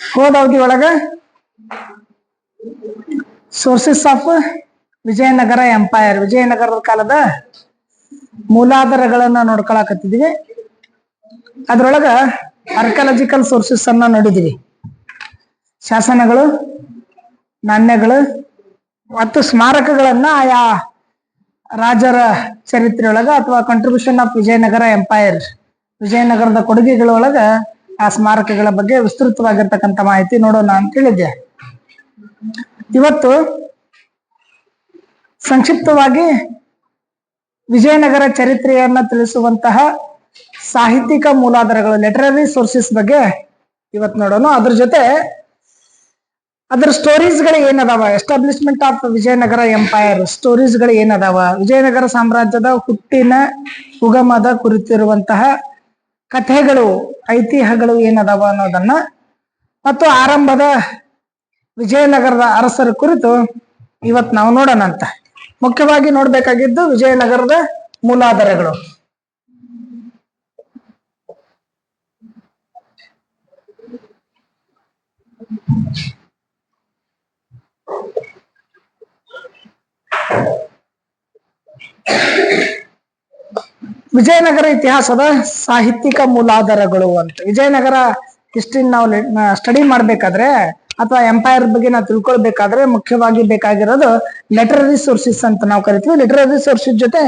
ಹೋದ ಅವಧಿ ಒಳಗ? ಸೋರ್ಸಸ್ ಆಫ್ ವಿಜಯನಗರ ಎಂಪೈರ್ ವಿಜಯನಗರದ ಕಾಲದ ಮೂಲಾಧಾರಗಳನ್ನ ನೋಡ್ಕೊಳಕತ್ತಿದ್ವಿ. ಅದ್ರೊಳಗ ಆರ್ಕಾಲಜಿಕಲ್ ಸೋರ್ಸಸ್ ಅನ್ನ ನೋಡಿದೀವಿ. ಶಾಸನಗಳು, ನಾಣ್ಯಗಳು ಮತ್ತು ಸ್ಮಾರಕಗಳನ್ನ ಆಯಾ ರಾಜರ ಚರಿತ್ರೆಯೊಳಗ ಅಥವಾ ಕಂಟ್ರಿಬ್ಯೂಷನ್ ಆಫ್ ವಿಜಯನಗರ ಎಂಪೈರ್ ವಿಜಯನಗರದ ಕೊಡುಗೆಗಳೊಳಗ ಆ ಸ್ಮಾರಕಗಳ ಬಗ್ಗೆ ವಿಸ್ತೃತವಾಗಿರ್ತಕ್ಕಂಥ ಮಾಹಿತಿ ನೋಡೋಣ ಅಂತ ಹೇಳಿದ್ದೆ ಇವತ್ತು ಸಂಕ್ಷಿಪ್ತವಾಗಿ ವಿಜಯನಗರ ಚರಿತ್ರೆಯನ್ನ ತಿಳಿಸುವಂತಹ ಸಾಹಿತ್ಯಿಕ ಮೂಲಾಧಾರಗಳು ಲಿಟರರಿ ಸೋರ್ಸಸ್ ಬಗ್ಗೆ ಇವತ್ತು ನೋಡೋಣ. ಅದ್ರ ಜೊತೆ ಅದ್ರ ಸ್ಟೋರೀಸ್ಗಳು ಏನದಾವ? ಎಸ್ಟಾಬ್ಲಿಷ್ಮೆಂಟ್ ಆಫ್ ವಿಜಯನಗರ ಎಂಪೈರ್ ಸ್ಟೋರೀಸ್ಗಳು ಏನದಾವ? ವಿಜಯನಗರ ಸಾಮ್ರಾಜ್ಯದ ಹುಟ್ಟಿನ ಉಗಮದ ಕುರಿತಿರುವಂತಹ ಕಥೆಗಳು, ಐತಿಹ್ಯಗಳು ಏನದಾವ ಅನ್ನೋದನ್ನ ಮತ್ತು ಆರಂಭದ ವಿಜಯನಗರದ ಅರಸರ ಕುರಿತು ಇವತ್ತು ನಾವು ನೋಡೋಣ ಅಂತ. ಮುಖ್ಯವಾಗಿ ನೋಡ್ಬೇಕಾಗಿದ್ದು ವಿಜಯನಗರದ ಮೂಲಾಧಾರಗಳು. ವಿಜಯನಗರ ಇತಿಹಾಸದ ಸಾಹಿತ್ಯಿಕ ಮೂಲಾಧಾರಗಳು ಅಂತ. ವಿಜಯನಗರ ಹಿಸ್ಟ್ರಿ ನಾವು ಸ್ಟಡಿ ಮಾಡ್ಬೇಕಾದ್ರೆ ಅಥವಾ ಎಂಪೈರ್ ಬಗ್ಗೆ ನಾವು ತಿಳ್ಕೊಳ್ಬೇಕಾದ್ರೆ ಮುಖ್ಯವಾಗಿ ಬೇಕಾಗಿರೋದು ಲೆಟರರಿ ಸೋರ್ಸಸ್ ಅಂತ ನಾವು ಕರಿತೀವಿ. ಲೆಟರರಿ ಸೋರ್ಸಸ್ ಜೊತೆ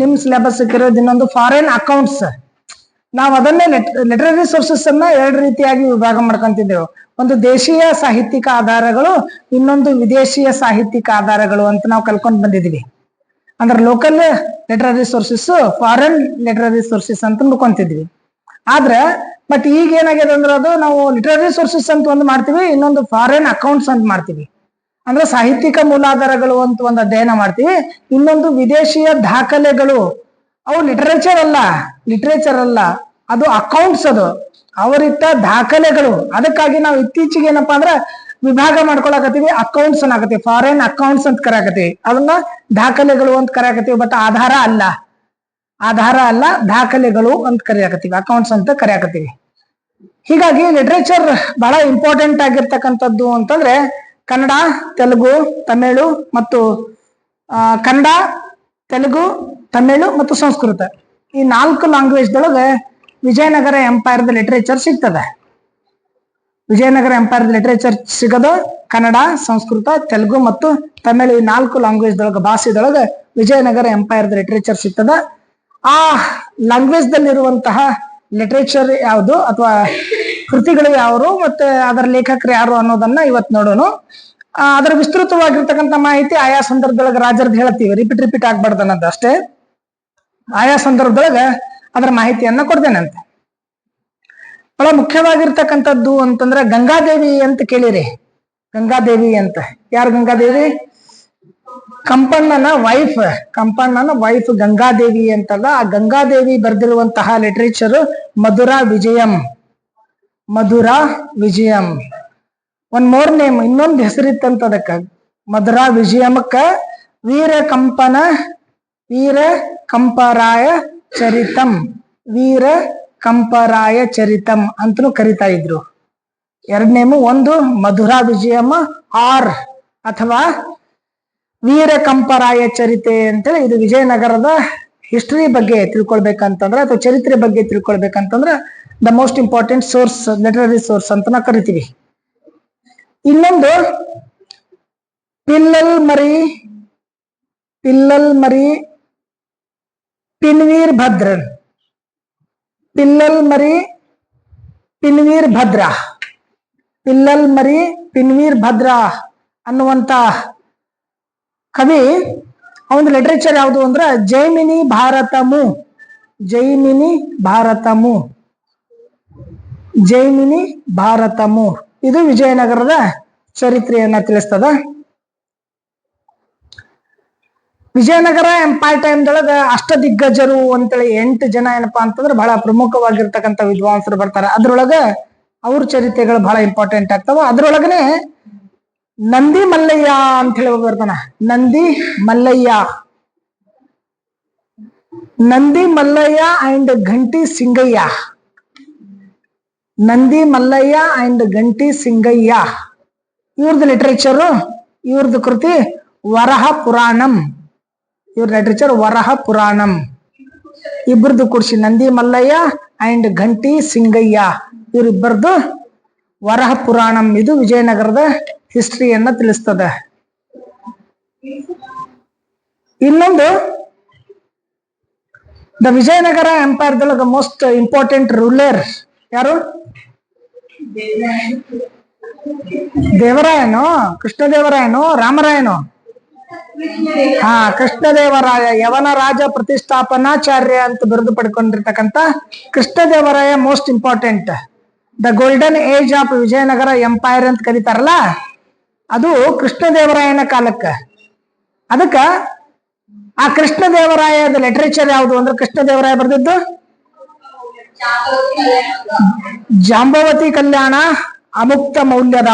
ನಿಮ್ ಸಿಲೆಬಸ್ ಇರೋದು ಇನ್ನೊಂದು ಫಾರಿನ್ ಅಕೌಂಟ್ಸ್ ನಾವು ಅದನ್ನೇ ಲೆಟರರಿ ಸೋರ್ಸಸ್ ಅನ್ನ ಎರಡು ರೀತಿಯಾಗಿ ವಿಭಾಗ ಮಾಡ್ಕೊಂತಿದ್ದೆವು. ಒಂದು ದೇಶೀಯ ಸಾಹಿತ್ಯಿಕ ಆಧಾರಗಳು, ಇನ್ನೊಂದು ವಿದೇಶೀಯ ಸಾಹಿತ್ಯಿಕ ಆಧಾರಗಳು ಅಂತ ನಾವು ಕಲ್ಕೊಂಡ್ ಬಂದಿದೀವಿ. ಅಂದ್ರೆ local literary sources foreign literary sources ಅಂತ ನೋಡ್ಕೊಂತಿದ್ವಿ. ಆದ್ರೆ ಬಟ್ ಈಗ ಏನಾಗಿದೆ ಅಂದ್ರೆ ಅದು ನಾವು ಲಿಟರರಿ ಸೋರ್ಸಸ್ ಅಂತ ಒಂದು ಮಾಡ್ತೀವಿ, ಇನ್ನೊಂದು ಫಾರಿನ್ ಅಕೌಂಟ್ಸ್ ಅಂತ ಮಾಡ್ತೀವಿ. ಅಂದ್ರೆ ಸಾಹಿತ್ಯಿಕ ಮೂಲಾಧಾರಗಳು ಅಂತ ಒಂದು ಅಧ್ಯಯನ ಮಾಡ್ತೀವಿ, ಇನ್ನೊಂದು ವಿದೇಶಿಯ ದಾಖಲೆಗಳು. ಅವು ಲಿಟರೇಚರ್ ಅಲ್ಲ ಲಿಟ್ರೇಚರ್ ಅಲ್ಲ, ಅದು ಅಕೌಂಟ್ಸ್ ಅದು. ಅವರಿಟ್ಟ ದಾಖಲೆಗಳು. ಅದಕ್ಕಾಗಿ ನಾವು ಇತ್ತೀಚೆಗೆ ಏನಪ್ಪಾ ಅಂದ್ರೆ ವಿಭಾಗ ಮಾಡ್ಕೊಳಕತ್ತೀವಿ ಅಕೌಂಟ್ಸ್ ಅನ್ನಕತ್ತೀವಿ ಫಾರಿನ್ ಅಕೌಂಟ್ಸ್ ಅಂತ ಕರೆಯಕತ್ತೀವಿ ಅದನ್ನ ದಾಖಲೆಗಳು ಅಂತ ಕರೆಯಕತ್ತೀವಿ ಬಟ್ ಆಧಾರ ಅಲ್ಲ. ಆಧಾರ ಅಲ್ಲ, ದಾಖಲೆಗಳು ಅಂತ ಕರೆಯಕತ್ತೀವಿ ಅಕೌಂಟ್ಸ್ ಅಂತ ಕರೆಯಕತ್ತೀವಿ ಹೀಗಾಗಿ ಲಿಟ್ರೇಚರ್ ಬಹಳ ಇಂಪಾರ್ಟೆಂಟ್ ಆಗಿರ್ತಕ್ಕಂಥದ್ದು ಅಂತಂದ್ರೆ ಕನ್ನಡ, ತೆಲುಗು, ತಮಿಳು ಮತ್ತು ಕನ್ನಡ, ತೆಲುಗು, ತಮಿಳು ಮತ್ತು ಸಂಸ್ಕೃತ. ಈ ನಾಲ್ಕು ಲ್ಯಾಂಗ್ವೇಜ್ದೊಳಗೆ ವಿಜಯನಗರ ಎಂಪೈರ್ದ ಲಿಟ್ರೇಚರ್ ಸಿಗ್ತದೆ. ವಿಜಯನಗರ ಎಂಪೈರ್ ಲಿಟರೇಚರ್ ಸಿಗೋದು ಕನ್ನಡ, ಸಂಸ್ಕೃತ, ತೆಲುಗು ಮತ್ತು ತಮಿಳು ಈ ನಾಲ್ಕು ಲ್ಯಾಂಗ್ವೇಜ್ ದೊಳಗ ಭಾಷೆದೊಳಗ ವಿಜಯನಗರ ಎಂಪೈರ್ ಲಿಟರೇಚರ್ ಸಿಗ್ತದ. ಆ ಲ್ಯಾಂಗ್ವೇಜ್ ದಲ್ಲಿರುವಂತಹ ಲಿಟರೇಚರ್ ಯಾವುದು ಅಥವಾ ಕೃತಿಗಳು ಯಾರು ಮತ್ತೆ ಅದರ ಲೇಖಕರು ಯಾರು ಅನ್ನೋದನ್ನ ಇವತ್ ನೋಡೋಣ ಅದರ ವಿಸ್ತೃತವಾಗಿರ್ತಕ್ಕಂಥ ಮಾಹಿತಿ ಆಯಾ ಸಂದರ್ಭದೊಳಗೆ ರಾಜರದ್ದು ಹೇಳ್ತೀವಿ. ರಿಪೀಟ್ ರಿಪೀಟ್ ಆಗ್ಬಾರ್ದು ಅನ್ನೋದು ಅಷ್ಟೇ. ಆಯಾ ಸಂದರ್ಭದೊಳಗೆ ಅದರ ಮಾಹಿತಿಯನ್ನ ಕೊಡ್ತೇನೆ ಅಂತ ಬಹಳ ಮುಖ್ಯವಾಗಿರ್ತಕ್ಕಂಥದ್ದು ಅಂತಂದ್ರೆ ಗಂಗಾದೇವಿ ಅಂತ ಕೇಳಿರಿ. ಗಂಗಾದೇವಿ ಅಂತ. ಯಾರು ಗಂಗಾದೇವಿ? ಕಂಪಣ್ಣನ ವೈಫ್ ಕಂಪಣ್ಣನ ವೈಫ್ ಗಂಗಾದೇವಿ ಅಂತಲ್ಲ. ಆ ಗಂಗಾದೇವಿ ಬರೆದಿರುವಂತಹ ಲಿಟ್ರೇಚರ್ ಮಧುರಾ ವಿಜಯಂ. ಮಧುರಾ ವಿಜಯಂ. ಒಂದ್ ಮೋರ್ ನೇಮ್ ಇನ್ನೊಂದು ಹೆಸರಿತ್ತಂತ ಅದಕ್ಕ. ಮಧುರಾ ವಿಜಯಮಕ್ಕ ವೀರ ಕಂಪನ ವೀರ ಕಂಪರಾಯ ಚರಿತಂ. ವೀರ ಕಂಪರಾಯ ಚರಿತಂ ಅಂತಲೂ ಕರಿತಾ ಇದ್ರು. ಎರಡನೇಮು ಒಂದು ಮಧುರಾ ವಿಜಯಮ್ಮ ಆರ್ ಅಥವಾ ವೀರ ಕಂಪರಾಯ ಚರಿತೆ ಅಂತೇಳಿ ಇದು ವಿಜಯನಗರದ ಹಿಸ್ಟ್ರಿ ಬಗ್ಗೆ ತಿಳ್ಕೊಳ್ಬೇಕಂತಂದ್ರೆ ಅಥವಾ ಚರಿತ್ರೆ ಬಗ್ಗೆ ತಿಳ್ಕೊಳ್ಬೇಕಂತಂದ್ರೆ the most important source literary source ಅಂತ ನಾವು ಕರಿತೀವಿ. ಇನ್ನೊಂದು ಪಿಲ್ಲಲ್ ಮರಿ ಪಿಲ್ಲಲ್ ಮರಿ, ಪಿನ್ವೀರ್ ಭದ್ರನ್. ಪಿಲ್ಲಲ್ ಮರಿ ಪಿನ್ವೀರ್ ಭದ್ರ. ಪಿಲ್ಲಲ್ ಮರಿ ಪಿನ್ವೀರ್ ಭದ್ರ ಅನ್ನುವಂತ ಕವಿ, ಅವನ ಲಿಟ್ರೇಚರ್ ಯಾವುದು ಅಂದ್ರೆ ಜೈಮಿನಿ ಭಾರತಮು. ಜೈಮಿನಿ ಭಾರತಮು. ಜೈಮಿನಿ ಭಾರತಮು. ಇದು ವಿಜಯನಗರದ ಚರಿತ್ರೆಯನ್ನ ತಿಳಿಸ್ತದ. ವಿಜಯನಗರ ಎಂಪೈರ್ ಟೈಮ್ದೊಳಗ ಅಷ್ಟ ದಿಗ್ಗಜರು ಅಂತೇಳಿ ಎಂಟು ಜನ ಏನಪ್ಪಾ ಅಂತಂದ್ರೆ ಬಹಳ ಪ್ರಮುಖವಾಗಿರ್ತಕ್ಕಂಥ ವಿದ್ವಾಂಸರು ಬರ್ತಾರೆ. ಅದ್ರೊಳಗ ಅವ್ರ ಚರಿತ್ರೆಗಳು ಬಹಳ ಇಂಪಾರ್ಟೆಂಟ್ ಆಗ್ತಾವ. ಅದ್ರೊಳಗನೆ ನಂದಿ ಮಲ್ಲಯ್ಯ ಅಂತ ಹೇಳಿ ಬರ್ತಾನ. ನಂದಿ ಮಲ್ಲಯ್ಯ. ನಂದಿ ಮಲ್ಲಯ್ಯ ಅಂಡ್ ಘಂಟಿ ಸಿಂಗಯ್ಯ. ನಂದಿ ಮಲ್ಲಯ್ಯ ಅಂಡ್ ಗಂಟಿ ಸಿಂಗಯ್ಯ. ಇವ್ರದ್ದು ಲಿಟ್ರೇಚರು ಇವ್ರದ್ದು ಕೃತಿ ವರಹ ಪುರಾಣಂ. ಇವ್ರ ಲಿಟ್ರೇಚರ್ ವರಹ ಪುರಾಣಂ. ಇಬ್ಬರದು ಕುರ್ಸಿ ನಂದಿ ಮಲ್ಲಯ್ಯ ಅಂಡ್ ಘಂಟಿ ಸಿಂಗಯ್ಯ. ಇವರಿಬ್ಬರದು ವರಹ ಪುರಾಣಂ. ಇದು ವಿಜಯನಗರದ ಹಿಸ್ಟ್ರಿಯನ್ನ ತಿಳಿಸ್ತದ. ಇನ್ನೊಂದು, ದ ವಿಜಯನಗರ ಎಂಪೈರ್ ದೊಳಗ ಮೋಸ್ಟ್ ಇಂಪಾರ್ಟೆಂಟ್ ರೂಲರ್ ಯಾರು? ದೇವರಾಯನು. ಕೃಷ್ಣದೇವರಾಯನು, ರಾಮರಾಯನು. ಹಾ, ಕೃಷ್ಣದೇವರಾಯ, ಯವನ ರಾಜ ಪ್ರತಿಷ್ಠಾಪನಾಚಾರ್ಯ ಅಂತ ಬಿರುದು ಪಡ್ಕೊಂಡಿರ್ತಕ್ಕಂಥ Krishnadevaraya most important the golden age of Vijayanagara empire ಅಂತ ಕರೀತಾರಲ್ಲ, ಅದು ಕೃಷ್ಣದೇವರಾಯನ ಕಾಲಕ್ಕೆ. ಅದಕ್ಕ ಆ ಕೃಷ್ಣದೇವರಾಯದ ಲಿಟ್ರೇಚರ್ ಯಾವುದು ಅಂದ್ರೆ ಕೃಷ್ಣದೇವರಾಯ ಬರೆದಿದ್ದು? ಜಾಂಬವತಿ ಕಲ್ಯಾಣ ಅಮುಕ್ತ ಮೌಲ್ಯದ.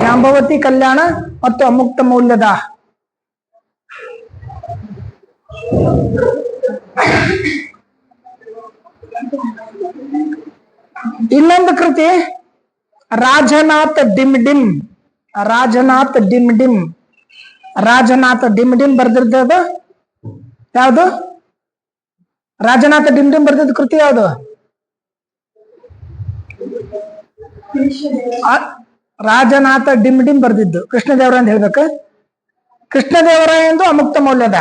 ಜಾಂಬವತಿ ಕಲ್ಯಾಣ ಮತ್ತು ಅಮುಕ್ತ ಮೌಲ್ಯದ. ಇನ್ನೊಂದು ಕೃತಿ. Rajanath dim dim. Rajanath dim dim. Rajanatha dim dim ಬರ್ದಿರ್ತದ ಯಾವುದು? ರಾಜನಾಥ ಡಿಮ್ ಡಿಮ್ ಬರ್ದಿದ್ದ ಕೃತಿ ಯಾವುದು? ರಾಜನಾಥ ಡಿಮ್ ಡಿಮ್ ಬರ್ದಿದ್ದು. ಕೃಷ್ಣದೇವರ ಅಂತ ಹೇಳ್ಬೇಕು. ಕೃಷ್ಣದೇವರ ಎಂದು Amuktamalyada.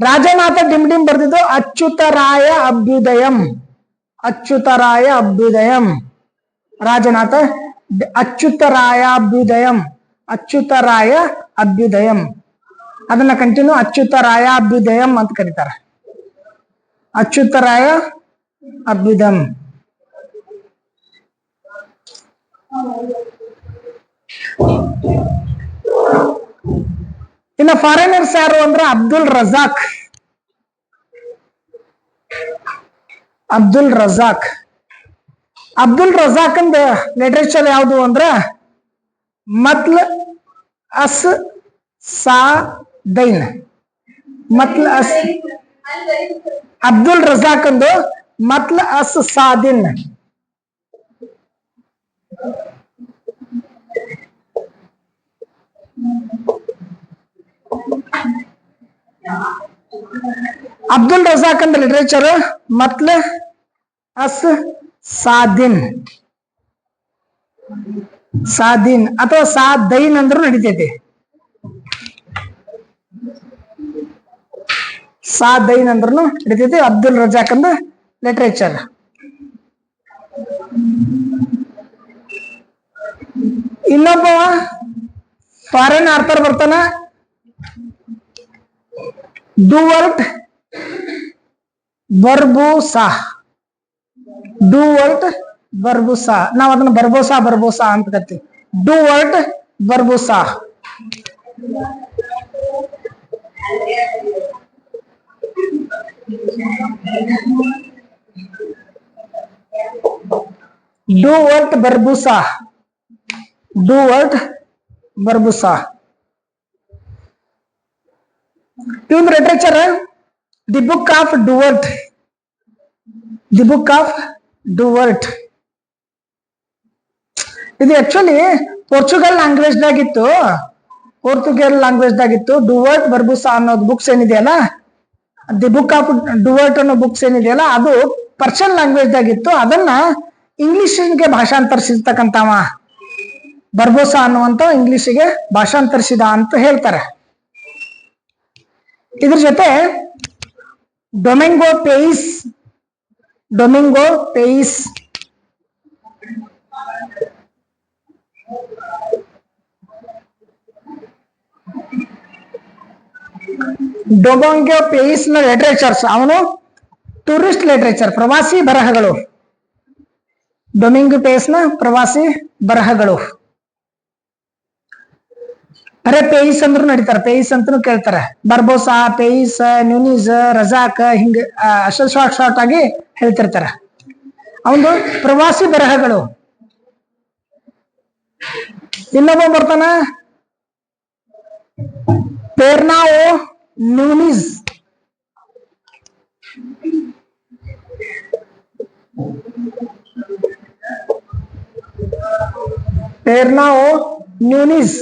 Rajanatha dim dim ಬರ್ದಿದ್ದು ಅಚ್ಯುತರಾಯ ಅಭ್ಯುದಯಂ. ಅಚ್ಯುತರಾಯ ಅಭ್ಯುದಯಂ. ರಾಜನಾಥ ಅಚ್ಯುತರಾಯ ಅಭ್ಯುದಯಂ. ಅಚ್ಯುತರಾಯ ಅಭ್ಯುದಯಂ. ಅದನ್ನ ಕಂಟಿನ್ಯೂ ಅಚ್ಯುತರಾಯ ಅಭ್ಯುದಯಂ ಅಂತ ಕರೀತಾರೆ. ಅಚ್ಯುತರಾಯ ಅಭ್ಯುದಯಂ. ಇನ್ನು ಫಾರಿನರ್ಸ್ ಯಾರು ಅಂದ್ರೆ ಅಬ್ದುಲ್ ರಜಾಕ್. ಅಬ್ದುಲ್ ರಜಾಕ್. ಅಬ್ದುಲ್ ರಜಾಕ್ ಅಂದ ಲಿಟ್ರೇಚರ್ ಯಾವುದು ಅಂದ್ರೆ Matla us Sadain. Matla us Abdul Razzaq ಅಂದು Matla us Sadain. Abdul Razzaq ಅಂದ ಲಿಟ್ರೇಚರ್ ಮತ್ಲ ಅಸ್ ಸಾದಿನ್. ಸಾದಿನ್ ಅಥವಾ ಸಾದೈನ್ ಅಂದ್ರೂ ನಡೀತೈತಿ. ಸಾದೈನ್ ಅಂದ್ರೂ ನಡೀತೈತಿ ಅಬ್ದುಲ್ ರಜಾಕ್ ಅಂದ ಲಿಟರೇಚರ್ ಇನ್ನೊಬ್ಬ ಫಾರಿನ್ ಆರ್ಥರ್ ಬರ್ತಾನ. ಡುವರ್ಟ್ ಬರ್ಬೂಸಾ ಡುವರ್ಟ್ ಬರ್ಬುಸಾ ನಾವ್ ಅದನ್ನ ಬರ್ಬೋಸಾ ಬರ್ಬೋಸಾ ಅಂತ ಕತ್ತೀವಿ Duarte Barbosa Duarte Barbosa Duarte Barbosa even literature the book of Duarte the book of Duarte ಇದು ಆಕ್ಚುಲಿ ಪೋರ್ಚುಗಲ್ ಲ್ಯಾಂಗ್ವೇಜ್ ದಾಗಿತ್ತು. ಪೋರ್ಚುಗಲ್ ಲ್ಯಾಂಗ್ವೇಜ್ ದಾಗಿತ್ತು. ಡುವರ್ಟ್ ಬರ್ಬುಸಾ ಅನ್ನೋದು ಬುಕ್ಸ್ ಏನಿದೆಯಲ್ಲ? ದಿ ಬುಕ್ ಆಫ್ ಡುವರ್ಟ್ ಅನ್ನೋ ಬುಕ್ಸ್ ಏನಿದೆಯಲ್ಲ? ಅದು ಪರ್ಷಿಯನ್ ಲ್ಯಾಂಗ್ವೇಜ್ ದಾಗಿತ್ತು. ಅದನ್ನ ಇಂಗ್ಲಿಷ್ಗೆ ಭಾಷಾಂತರಿಸಿರ್ತಕ್ಕಂಥವ. ಬರ್ಬೋಸಾ ಅನ್ನುವಂತ ಇಂಗ್ಲಿಷ್ಗೆ ಭಾಷಾಂತರಿಸಿದ ಅಂತ ಹೇಳ್ತಾರೆ. ಇದ್ರ ಜೊತೆ ಡೊಮೆಂಗೋ ಪೇಯಿಸ್ ಡೊಮಿಂಗೋ ಪೇಯಿಸ್ ಡೊಮೊಂಗೋ ಪೇಯಿಸ್ನ ಲಿಟರೇಚರ್ಸ್ ಅವನು ಟೂರಿಸ್ಟ್ ಲಿಟರೇಚರ್ ಪ್ರವಾಸಿ ಬರಹಗಳು ಡೊಮಿಂಗೋ ಪೇಯಿಸ್ನ ಪ್ರವಾಸಿ ಬರಹಗಳು ಬರೇ ಪೇಯಿಸ್ ಅಂದ್ರು ನಡೀತಾರ, ಪೇಯಿಸ್ ಅಂತನೂ ಕೇಳ್ತಾರ. ಬರ್ಬೋಸಾ, ಪೇಯಿಸ್, ನ್ಯೂನಿಸ್, ರಜಾಕ್, ಹಿಂಗ ಅಷ್ಟು ಶಾರ್ಟ್ ಶಾರ್ಟ್ ಆಗಿ ಹೇಳ್ತಿರ್ತಾರ. ಅವನು ಪ್ರವಾಸಿ ಬರಹಗಳು. ಇನ್ನೊಬ್ಬ ಬರ್ತಾನ? ಪೇರ್ನಾವು ನ್ಯೂನಿಸ್. ಪೇರ್ನಾವು ನ್ಯೂನಿಸ್.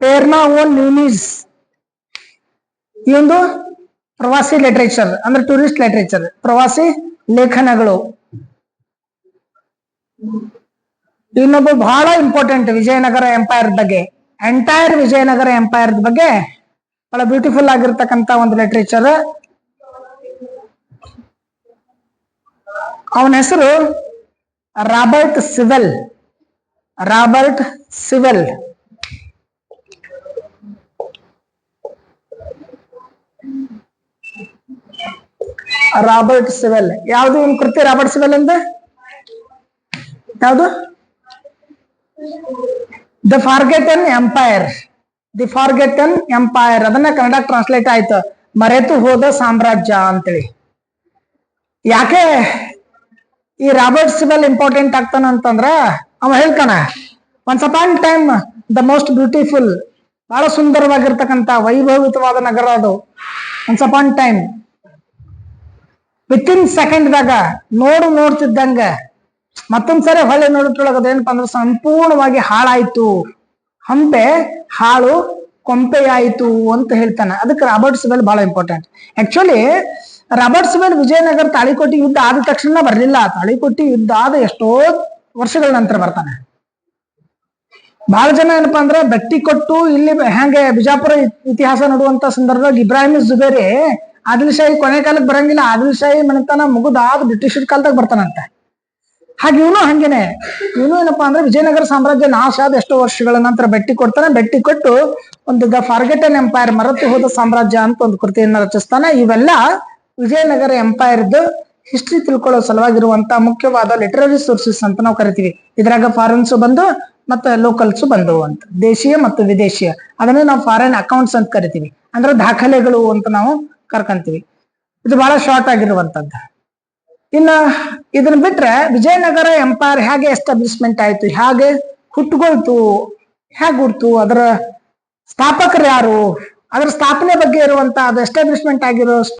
ಪೇರ್ನಾ ಓನ್ ನ್ಯೂನಿಸ್ ಈ ಒಂದು ಪ್ರವಾಸಿ ಲಿಟ್ರೇಚರ್ ಅಂದ್ರೆ ಟೂರಿಸ್ಟ್ ಲಿಟ್ರೇಚರ್ ಪ್ರವಾಸಿ ಲೇಖನಗಳು. ಇನ್ನೊಬ್ಬ ಬಹಳ ಇಂಪಾರ್ಟೆಂಟ್ ವಿಜಯನಗರ ಎಂಪೈರ್ ಬಗ್ಗೆ ಎಂಟೈರ್ ವಿಜಯನಗರ ಎಂಪೈರ್ ಬಗ್ಗೆ ಬಹಳ ಬ್ಯೂಟಿಫುಲ್ ಆಗಿರ್ತಕ್ಕಂತ ಒಂದು ಲಿಟ್ರೇಚರ್ ಅವನ ಹೆಸರು Robert Sewell. Robert Sewell. Robert Sewell ಯಾವ್ದು ಇವ್ನ ಕೃತಿ ರಾಬರ್ಟ್ ಸಿವೆಲ್ ಅಂದ? ಯಾವುದು? The forgotten empire the forgotten empire ಅದನ್ನ ಕನ್ನಡ ಟ್ರಾನ್ಸ್ಲೇಟ್ ಆಯ್ತು. ಮರೆತು ಹೋದ ಸಾಮ್ರಾಜ್ಯ ಅಂತೇಳಿ. ಯಾಕೆ ಈ ರಾಬರ್ಟ್ ಸಿವೆಲ್ ಇಂಪಾರ್ಟೆಂಟ್ ಆಗ್ತಾನ ಅಂತಂದ್ರ, ಅವ ಹೇಳ್ತಾನ once upon time the most beautiful ಬಹಳ ಸುಂದರವಾಗಿರ್ತಕ್ಕಂಥ ವೈಭವಿತವಾದ ನಗರ ಅದು. Once upon time with in second ದಾಗ ನೋಡು ನೋಡ್ತಿದ್ದಂಗ ಮತ್ತೊಂದ್ಸರಿ ಹೊಳೆ ನೋಡಿಟ್ರೊಳಗ ಅದೇನಪ್ಪ ಅಂದ್ರೆ ಸಂಪೂರ್ಣವಾಗಿ ಹಾಳಾಯ್ತು. ಹಂಪೆ ಹಾಳು ಕೊಂಪೆಯಾಯಿತು ಅಂತ ಹೇಳ್ತಾನೆ. ಅದಕ್ಕೆ ರಾಬರ್ಟ್ಸ್ ವೆಲ್ ಬಹಳ important actually Robert Sewell Vijayanagara Talikota ಯುದ್ಧ ಆದ ತಕ್ಷಣ ಬರಲಿಲ್ಲ. ತಾಳಿಕೋಟಿ ಯುದ್ಧ ಆದ ಎಷ್ಟೋ ವರ್ಷಗಳ ನಂತರ ಬರ್ತಾನೆ. ಬಹಳ ಜನ ಏನಪ್ಪಾ ಅಂದ್ರೆ ಬೆಟ್ಟಿ ಕೊಟ್ಟು ಇಲ್ಲಿ ಹೆಂಗೆ ಬಿಜಾಪುರ ಇತಿಹಾಸ ನೋಡುವಂತ ಸಂದರ್ಭದಲ್ಲಿ ಇಬ್ರಾಹಿಂ ಜುಬೇರಿ ಆದಿಲ್ ಶಾಹಿ ಕೊನೆ ಕಾಲಕ್ಕೆ ಬರಂಗಿಲ್ಲ. ಆದಿಲ್ ಶಾಹಿ ಮನೆತನ ಮುಗಿದಾದ ಬ್ರಿಟಿಷರ ಕಾಲದಾಗ ಬರ್ತಾನಂತೆ. ಹಾಗೆ ಇವನು ಹಂಗೇನೆ. ಇವನು ಏನಪ್ಪಾ ಅಂದ್ರೆ ವಿಜಯನಗರ ಸಾಮ್ರಾಜ್ಯ ನಾಶ ಆದ ಎಷ್ಟೋ ವರ್ಷಗಳ ನಂತರ ಬೆಟ್ಟಿ ಕೊಡ್ತಾನೆ. ಬೆಟ್ಟಿ ಕೊಟ್ಟು ಒಂದು ದ ಫಾರ್ಗೆಟನ್ ಎಂಪೈರ್ ಮರೆತು ಹೋದ ಸಾಮ್ರಾಜ್ಯ ಅಂತ ಒಂದು ಕೃತಿಯನ್ನ ರಚಿಸ್ತಾನೆ. ಇವೆಲ್ಲ ವಿಜಯನಗರ ಎಂಪೈರ್ದು ಹಿಸ್ಟ್ರಿ ತಿಳ್ಕೊಳ್ಳೋ ಸಲುವಾಗಿರುವಂತಹ ಮುಖ್ಯವಾದ ಲಿಟರರಿ ಸೋರ್ಸಸ್ ಅಂತ ನಾವು ಕರಿತೀವಿ. ಇದ್ರಾಗ ಫಾರಿನ್ಸ್ ಬಂದು ಮತ್ತೆ ಲೋಕಲ್ಸ್ ಬಂದು ಅಂತ. ದೇಶೀಯ ಮತ್ತು ವಿದೇಶೀಯ. ಅದನ್ನ ನಾವು ಫಾರಿನ್ ಅಕೌಂಟ್ಸ್ ಅಂತ ಕರಿತೀವಿ. ಅಂದ್ರೆ ದಾಖಲೆಗಳು ಅಂತ ನಾವು ಕರ್ಕಂತೀವಿ. ಇದು ಬಹಳ ಶಾರ್ಟ್ ಆಗಿರುವಂತದ್ದು. ಇನ್ನ ಇದನ್ನ ಬಿಟ್ರೆ ವಿಜಯನಗರ ಎಂಪೈರ್ ಹೇಗೆ ಎಸ್ಟಾಬ್ಲಿಷ್ಮೆಂಟ್ ಆಯ್ತು, ಹೇಗೆ ಹುಟ್ಟುಗೊಳ್ತು ಹೇಗೆ ಹುಡ್ತು ಅದರ ಸ್ಥಾಪಕರು ಯಾರು, ಅದರ ಸ್ಥಾಪನೆ ಬಗ್ಗೆ ಇರುವಂತ ಅದು ಎಸ್ಟಾಬ್ಲಿಷ್ಮೆಂಟ್ ಆಗಿರೋ